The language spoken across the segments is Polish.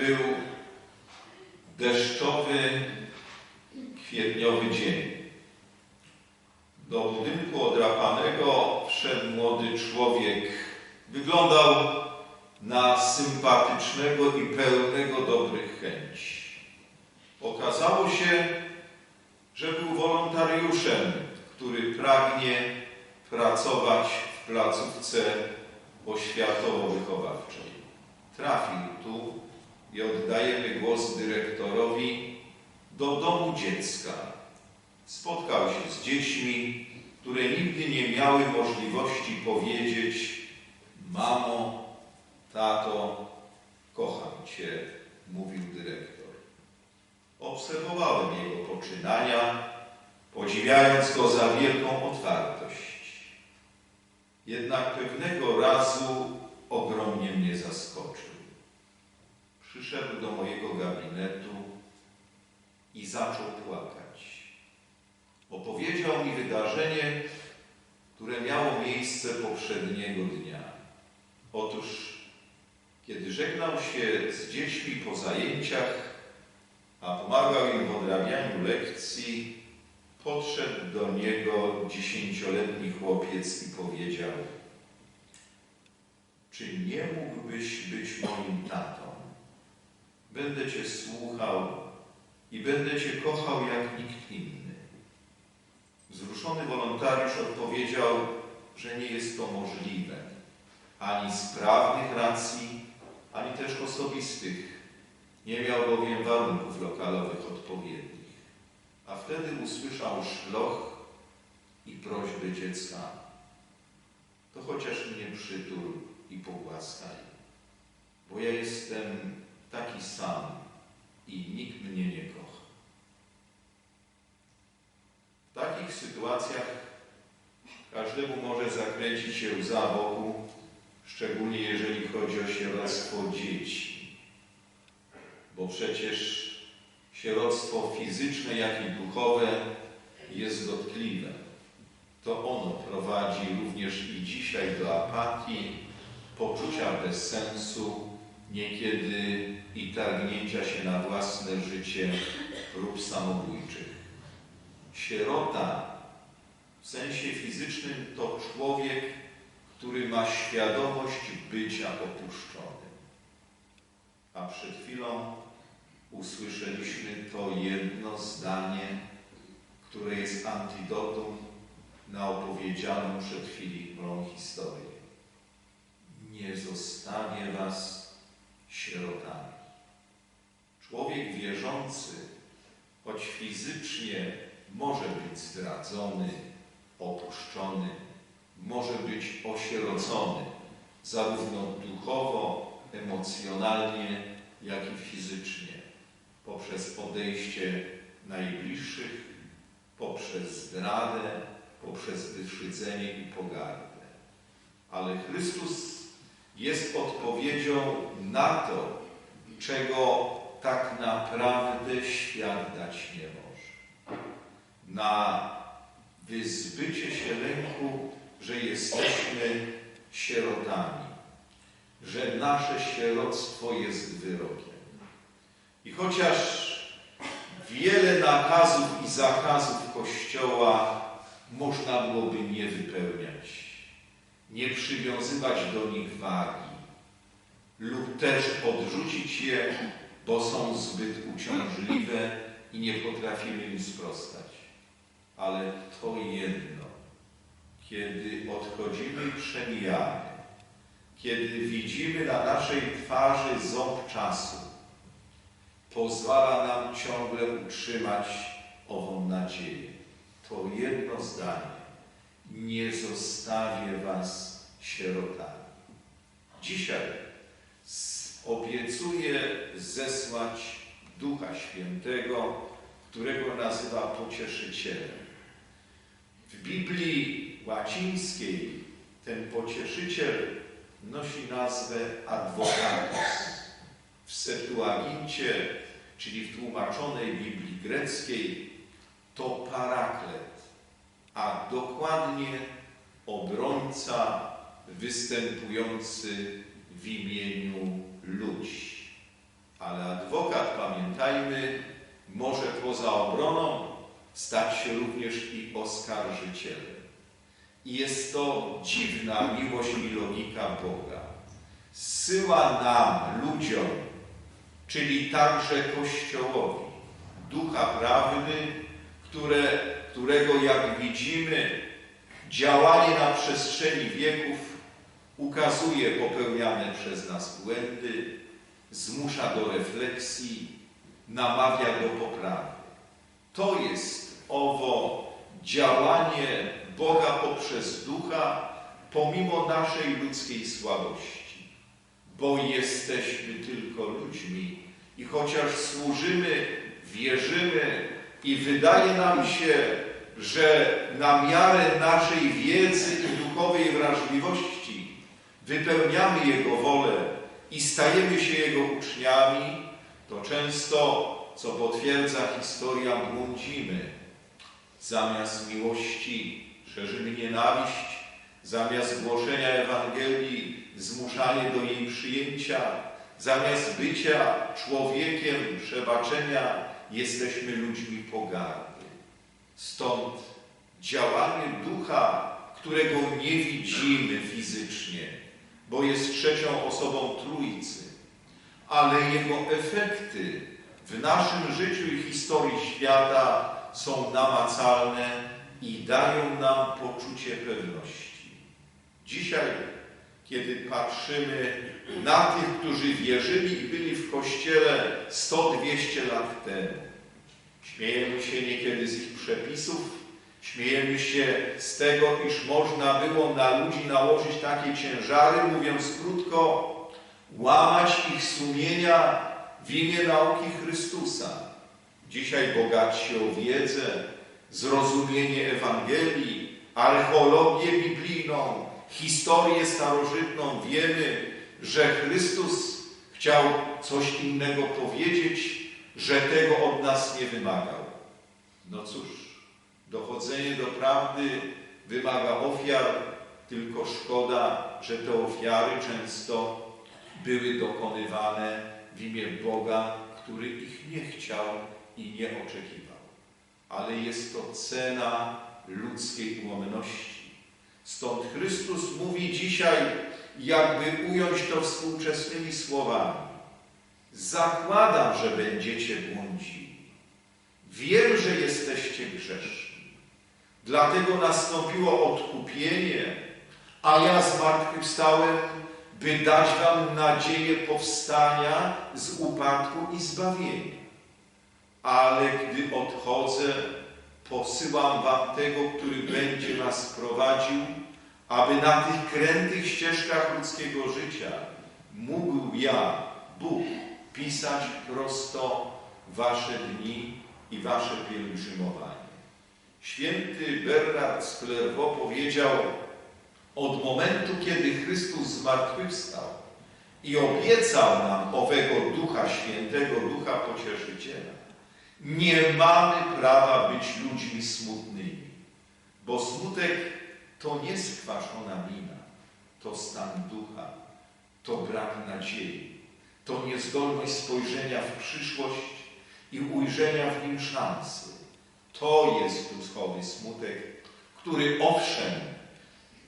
Był deszczowy, kwietniowy dzień. Do budynku odrapanego wszedł młody człowiek. Wyglądał na sympatycznego i pełnego dobrych chęci. Okazało się, że był wolontariuszem, który pragnie pracować w placówce oświatowo-wychowawczej. Trafił tu i oddajemy głos dyrektorowi do domu dziecka. Spotkał się z dziećmi, które nigdy nie miały możliwości powiedzieć mamo, tato, kocham Cię, mówił dyrektor. Obserwowałem jego poczynania, podziwiając go za wielką otwartość. Jednak pewnego razu ogromnie mnie zaskoczył. Przyszedł do mojego gabinetu i zaczął płakać. Opowiedział mi wydarzenie, które miało miejsce poprzedniego dnia. Otóż, kiedy żegnał się z dziećmi po zajęciach, a pomagał im w odrabianiu lekcji, podszedł do niego dziesięcioletni chłopiec i powiedział Czy nie mógłbyś być moim tatą? Będę Cię słuchał i będę Cię kochał jak nikt inny. Wzruszony wolontariusz odpowiedział, że nie jest to możliwe, ani z prawnych racji, ani też osobistych. Nie miał bowiem warunków lokalowych odpowiednich. A wtedy usłyszał szloch i prośby dziecka. To chociaż mnie przytul i pogłaskaj, bo ja jestem taki sam i nikt mnie nie kocha. W takich sytuacjach każdemu może zakręcić się łza wokół, szczególnie jeżeli chodzi o sieroctwo dzieci. Bo przecież sieroctwo fizyczne, jak i duchowe jest dotkliwe. To ono prowadzi również i dzisiaj do apatii, poczucia bezsensu, niekiedy i targnięcia się na własne życie prób samobójczych. Sierota w sensie fizycznym to człowiek, który ma świadomość bycia opuszczonym. A przed chwilą usłyszeliśmy to jedno zdanie, które jest antidotum na opowiedzianą przed chwilą historię. Nie zostawię was sierotami. Człowiek wierzący, choć fizycznie może być zdradzony, opuszczony, może być osierocony, zarówno duchowo, emocjonalnie, jak i fizycznie, poprzez podejście najbliższych, poprzez zdradę, poprzez wyszydzenie i pogardę. Ale Chrystus jest odpowiedzią na to, czego tak naprawdę świat dać nie może. Na wyzbycie się lęku, że jesteśmy sierotami, że nasze sieroctwo jest wyrokiem. I chociaż wiele nakazów i zakazów Kościoła można byłoby nie wypełniać, nie przywiązywać do nich wagi lub też odrzucić je, bo są zbyt uciążliwe i nie potrafimy im sprostać. Ale to jedno, kiedy odchodzimy i przemijamy, kiedy widzimy na naszej twarzy ząb czasu, pozwala nam ciągle utrzymać ową nadzieję. To jedno zdanie. Nie zostawię was sierotami. Dzisiaj obiecuję zesłać Ducha Świętego, którego nazywa pocieszycielem. W Biblii łacińskiej ten pocieszyciel nosi nazwę advocatus. W Septuagincie, czyli w tłumaczonej Biblii greckiej, to paraklet, a dokładnie obrońca występujący w imieniu ludzi. Ale adwokat, pamiętajmy, może poza obroną stać się również i oskarżycielem. I jest to dziwna miłość i logika Boga. Zsyła nam, ludziom, czyli także Kościołowi, Ducha Prawdy, które, którego, jak widzimy, działanie na przestrzeni wieków ukazuje popełniane przez nas błędy, zmusza do refleksji, namawia do poprawy. To jest owo działanie Boga poprzez Ducha, pomimo naszej ludzkiej słabości, bo jesteśmy tylko ludźmi i chociaż służymy, wierzymy i wydaje nam się, że na miarę naszej wiedzy i duchowej wrażliwości wypełniamy Jego wolę i stajemy się Jego uczniami, to często, co potwierdza historia, błądzimy. Zamiast miłości szerzymy nienawiść, zamiast głoszenia Ewangelii zmuszanie do jej przyjęcia, zamiast bycia człowiekiem przebaczenia jesteśmy ludźmi pogardy. Stąd działanie ducha, którego nie widzimy fizycznie, bo jest trzecią osobą Trójcy, ale jego efekty w naszym życiu i historii świata są namacalne i dają nam poczucie pewności. Dzisiaj, kiedy patrzymy na tych, którzy wierzyli i byli w Kościele 100-200 lat temu, śmiejemy się niekiedy z ich przepisów, śmiejemy się z tego, iż można było na ludzi nałożyć takie ciężary, mówiąc krótko, łamać ich sumienia w imię nauki Chrystusa. Dzisiaj bogatsi o wiedzę, zrozumienie Ewangelii, archeologię biblijną, historię starożytną, wiemy, że Chrystus chciał coś innego powiedzieć, że tego od nas nie wymagał. No cóż, dochodzenie do prawdy wymaga ofiar, tylko szkoda, że te ofiary często były dokonywane w imię Boga, który ich nie chciał i nie oczekiwał. Ale jest to cena ludzkiej ułomności. Stąd Chrystus mówi dzisiaj, jakby ująć to współczesnymi słowami. Zakładam, że będziecie błądzili. Wiem, że jesteście grzeszni. Dlatego nastąpiło odkupienie, a ja zmartwychwstałem, by dać wam nadzieję powstania z upadku i zbawienia. Ale gdy odchodzę, posyłam wam tego, który będzie was prowadził, aby na tych krętych ścieżkach ludzkiego życia mógł ja, Bóg, pisać prosto wasze dni i wasze pielgrzymowanie. Święty Bernard z powiedział, od momentu, kiedy Chrystus zmartwychwstał i obiecał nam owego Ducha Świętego, Ducha Pocieszyciela, nie mamy prawa być ludźmi smutnymi, bo smutek to nie skwaszona mina, to stan ducha, to brak nadziei, to niezdolność spojrzenia w przyszłość i ujrzenia w nim szansy. To jest duchowy smutek, który owszem,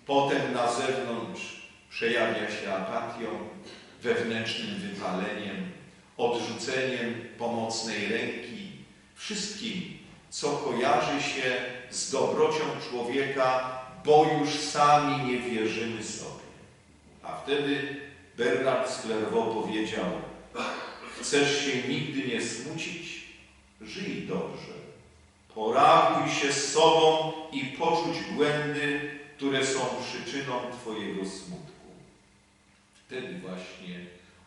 potem na zewnątrz przejawia się apatią, wewnętrznym wypaleniem, odrzuceniem pomocnej ręki, wszystkim, co kojarzy się z dobrocią człowieka, bo już sami nie wierzymy sobie. A wtedy Bernard z powiedział, chcesz się nigdy nie smucić? Żyj dobrze. Porachuj się z sobą i poczuć błędy, które są przyczyną Twojego smutku. Wtedy właśnie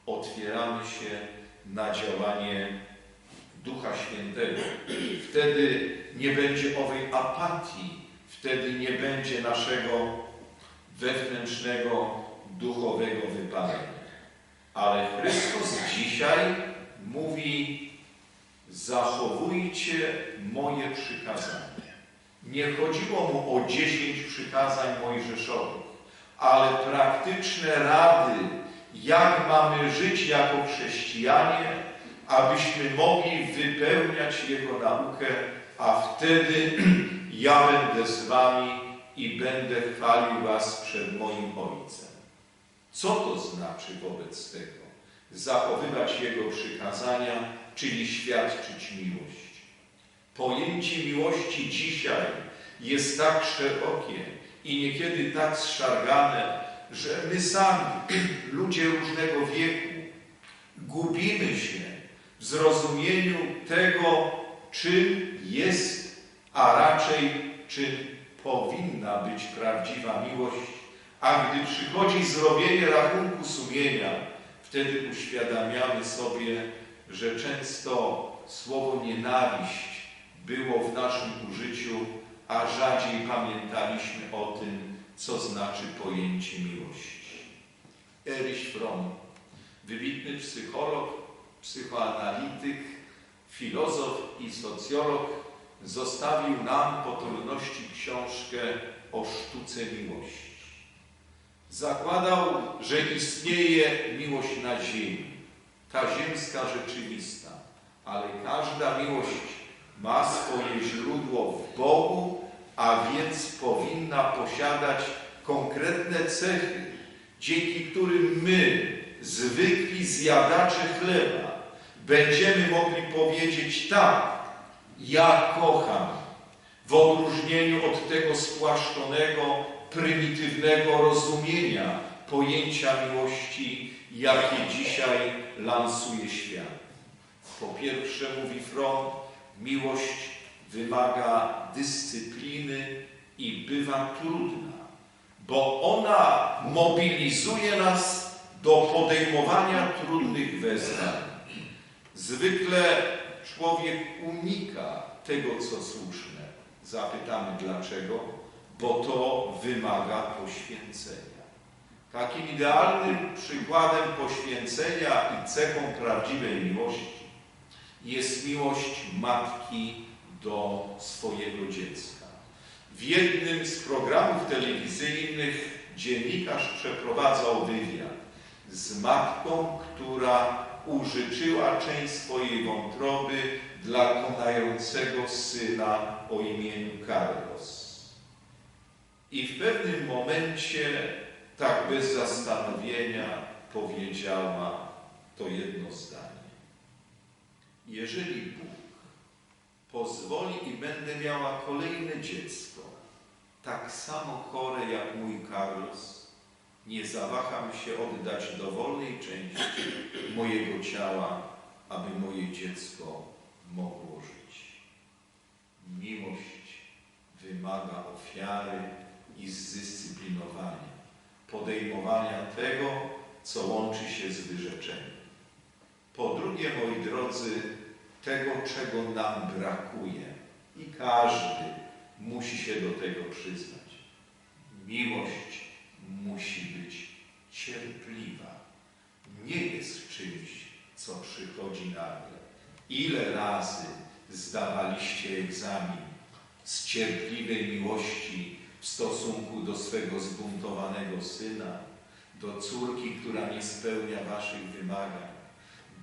otwieramy się na działanie Ducha Świętego. Wtedy nie będzie owej apatii, wtedy nie będzie naszego wewnętrznego, duchowego wypalenia. Ale Chrystus dzisiaj mówi, zachowujcie moje przykazania. Nie chodziło mu o dziesięć przykazań mojżeszowych, ale praktyczne rady, jak mamy żyć jako chrześcijanie, abyśmy mogli wypełniać Jego naukę, a wtedy ja będę z wami i będę chwalił was przed moim Ojcem. Co to znaczy wobec tego? Zachowywać Jego przykazania, czyli świadczyć miłość. Pojęcie miłości dzisiaj jest tak szerokie i niekiedy tak zszargane, że my sami, ludzie różnego wieku, gubimy się w zrozumieniu tego, czym jest, a raczej czym powinna być prawdziwa miłość. A gdy przychodzi zrobienie rachunku sumienia, wtedy uświadamiamy sobie, że często słowo nienawiść było w naszym użyciu, a rzadziej pamiętaliśmy o tym, co znaczy pojęcie miłości. Erich Fromm, wybitny psycholog, psychoanalityk, filozof i socjolog, zostawił nam po trudności książkę o sztuce miłości. Zakładał, że istnieje miłość na ziemi, ta ziemska rzeczywista, ale każda miłość ma swoje źródło w Bogu, a więc powinna posiadać konkretne cechy, dzięki którym my, zwykli zjadacze chleba, będziemy mogli powiedzieć tak, ja kocham, w odróżnieniu od tego spłaszczonego, prymitywnego rozumienia pojęcia miłości, jakie dzisiaj lansuje świat. Po pierwsze, mówi Fromm, miłość wymaga dyscypliny i bywa trudna, bo ona mobilizuje nas do podejmowania trudnych wezwań. Zwykle człowiek unika tego, co słuszne. Zapytamy dlaczego? Bo to wymaga poświęcenia. Takim idealnym przykładem poświęcenia i cechą prawdziwej miłości jest miłość matki do swojego dziecka. W jednym z programów telewizyjnych dziennikarz przeprowadzał wywiad z matką, która użyczyła część swojej wątroby dla konającego syna o imieniu Carlos. I w pewnym momencie, tak bez zastanowienia, powiedziała to jedno zdanie. Jeżeli Bóg pozwoli i będę miała kolejne dziecko, tak samo chore jak mój Carlos, nie zawaham się oddać dowolnej części mojego ciała, aby moje dziecko mogło żyć. Miłość wymaga ofiary i zdyscyplinowania, podejmowania tego, co łączy się z wyrzeczeniem. Po drugie, moi drodzy, tego, czego nam brakuje. I każdy musi się do tego przyznać. Miłość musi być cierpliwa. Nie jest czymś, co przychodzi nagle. Ile razy zdawaliście egzamin z cierpliwej miłości w stosunku do swego zbuntowanego syna, do córki, która nie spełnia waszych wymagań,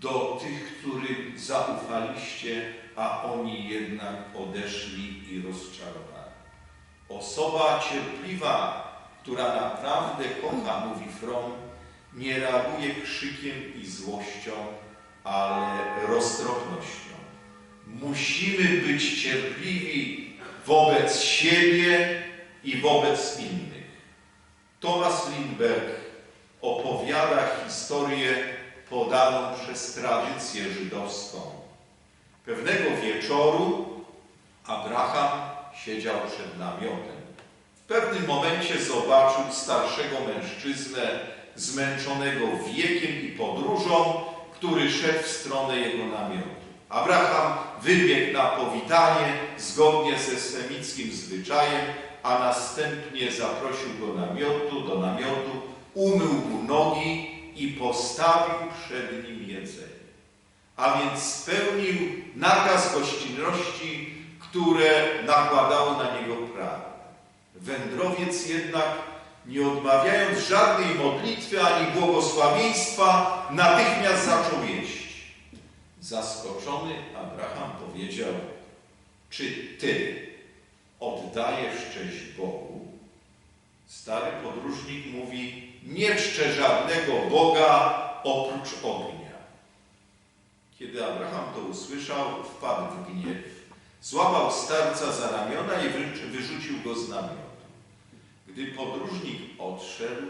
do tych, którym zaufaliście, a oni jednak odeszli i rozczarowali. Osoba cierpliwa, która naprawdę kocha, mówi Fromm, nie reaguje krzykiem i złością, ale roztropnością. Musimy być cierpliwi wobec siebie i wobec innych. Thomas Lindbergh opowiada historię podaną przez tradycję żydowską. Pewnego wieczoru Abraham siedział przed namiotem. W pewnym momencie zobaczył starszego mężczyznę zmęczonego wiekiem i podróżą, który szedł w stronę jego namiotu. Abraham wybiegł na powitanie zgodnie ze semickim zwyczajem, a następnie zaprosił go namiotu, do namiotu, umył mu nogi i postawił przed nim jedzenie. A więc spełnił nakaz gościnności, które nakładało na niego prawo. Wędrowiec jednak, nie odmawiając żadnej modlitwy ani błogosławieństwa, natychmiast zaczął jeść. Zaskoczony Abraham powiedział, czy ty oddajesz cześć Bogu? Stary podróżnik mówi, nie czczę żadnego Boga oprócz ognia. Kiedy Abraham to usłyszał, wpadł w gniew. Złapał starca za ramiona i wy- wyrzucił go z namiotu. Gdy podróżnik odszedł,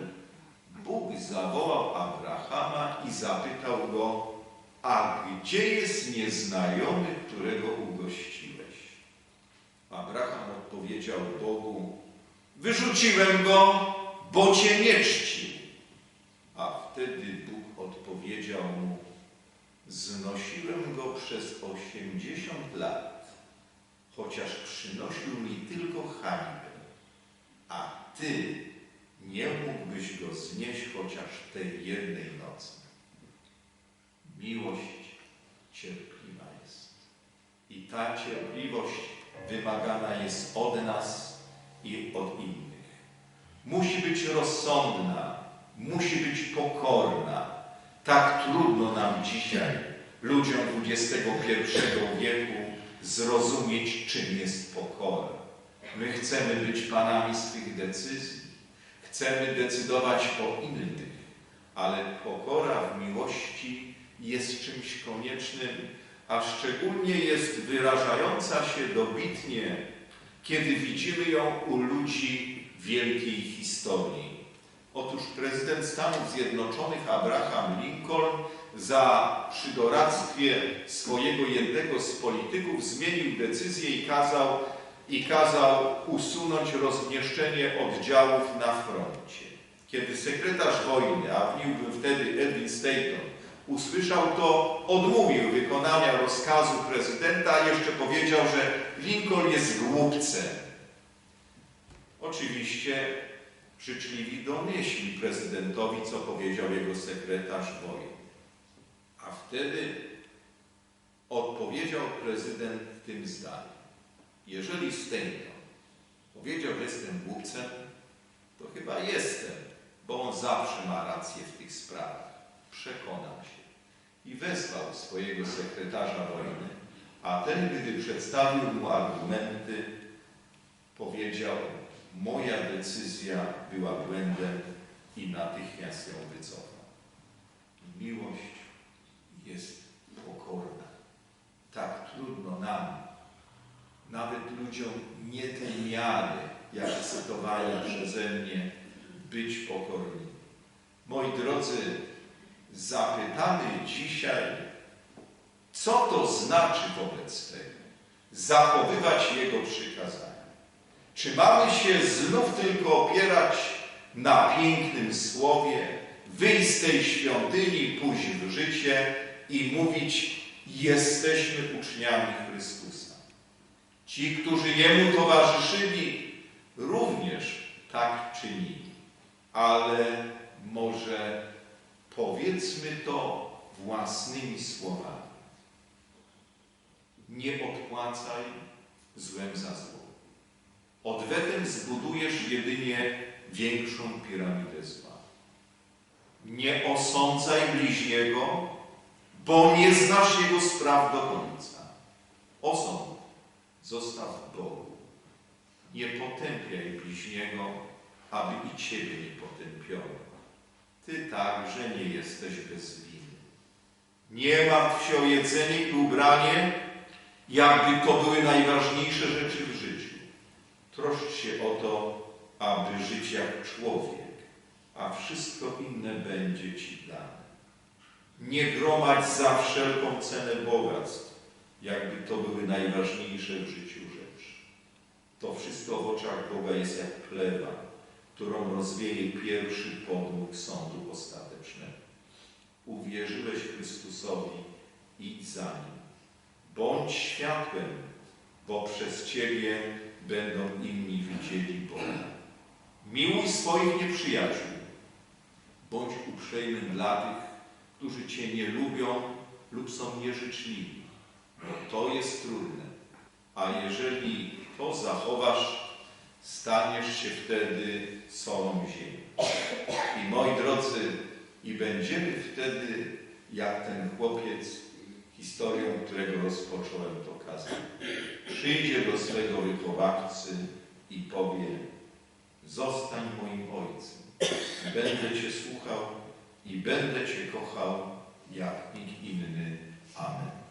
Bóg zawołał Abrahama i zapytał go, a gdzie jest nieznajomy, którego ugościłeś? Abraham odpowiedział Bogu, wyrzuciłem go, bo cię nie czcił. A wtedy Bóg odpowiedział mu, znosiłem go przez osiemdziesiąt lat, chociaż przynosił mi tylko hańbę, a ty nie mógłbyś go znieść chociaż tej jednej nocy. Miłość cierpliwa jest. I ta cierpliwość wymagana jest od nas i od innych. Musi być rozsądna, musi być pokorna. Tak trudno nam dzisiaj, ludziom XXI wieku, zrozumieć, czym jest pokora. My chcemy być panami swych decyzji, chcemy decydować o innych, ale pokora w miłości jest czymś koniecznym, a szczególnie jest wyrażająca się dobitnie, kiedy widzimy ją u ludzi wielkiej historii. Otóż prezydent Stanów Zjednoczonych Abraham Lincoln za przy doradztwie swojego jednego z polityków zmienił decyzję i kazał, i kazał usunąć rozmieszczenie oddziałów na froncie. Kiedy sekretarz wojny, a w nim był wtedy Edwin Stanton, usłyszał to, odmówił wykonania rozkazu prezydenta, jeszcze powiedział, że Lincoln jest głupcem. Oczywiście życzliwi donieśli prezydentowi, co powiedział jego sekretarz wojny. A wtedy odpowiedział prezydent tym zdaniem. Jeżeli Stanton powiedział, że jestem głupcem, to chyba jestem, bo on zawsze ma rację w tych sprawach. Przekonam się. I wezwał swojego sekretarza wojny, a ten, gdy przedstawił mu argumenty, powiedział, moja decyzja była błędem i natychmiast ją wycofał. Miłość jest pokorna. Tak trudno nam, nawet ludziom nie tej miary, jak cytowali przeze mnie, być pokorni. Moi drodzy, zapytamy dzisiaj, co to znaczy wobec tego zachowywać Jego przykazania. Czy mamy się znów tylko opierać na pięknym słowie, wyjść z tej świątyni, pójść w życie i mówić, jesteśmy uczniami Chrystusa. Ci, którzy Jemu towarzyszyli, również tak czynili. Ale może powiedzmy to własnymi słowami. Nie odpłacaj złem za zło. Odwetem zbudujesz jedynie większą piramidę zła. Nie osądzaj bliźniego, bo nie znasz jego spraw do końca. Osąd zostaw Bogu. Nie potępiaj bliźniego, aby i ciebie nie potępiono. Ty także nie jesteś bez winy. Nie martw się o jedzenie i ubranie, jakby to były najważniejsze rzeczy w życiu. Troszcz się o to, aby żyć jak człowiek, a wszystko inne będzie Ci dane. Nie gromadź za wszelką cenę bogactw, jakby to były najważniejsze w życiu rzeczy. To wszystko w oczach Boga jest jak plewa, którą rozwieje pierwszy podmuch sądu ostatecznego. Uwierzyłeś Chrystusowi, idź za Nim. Bądź światłem, bo przez Ciebie będą inni widzieli Boga. Miłuj swoich nieprzyjaciół. Bądź uprzejmym dla tych, którzy Cię nie lubią lub są nieżyczliwi, bo to jest trudne. A jeżeli to zachowasz, staniesz się wtedy solą ziemi. I moi drodzy, i będziemy wtedy jak ten chłopiec historią, którego rozpocząłem to kazanie. Przyjdzie do swego wychowawcy i powie: Zostań moim ojcem. Będę Cię słuchał i będę Cię kochał jak nikt inny. Amen.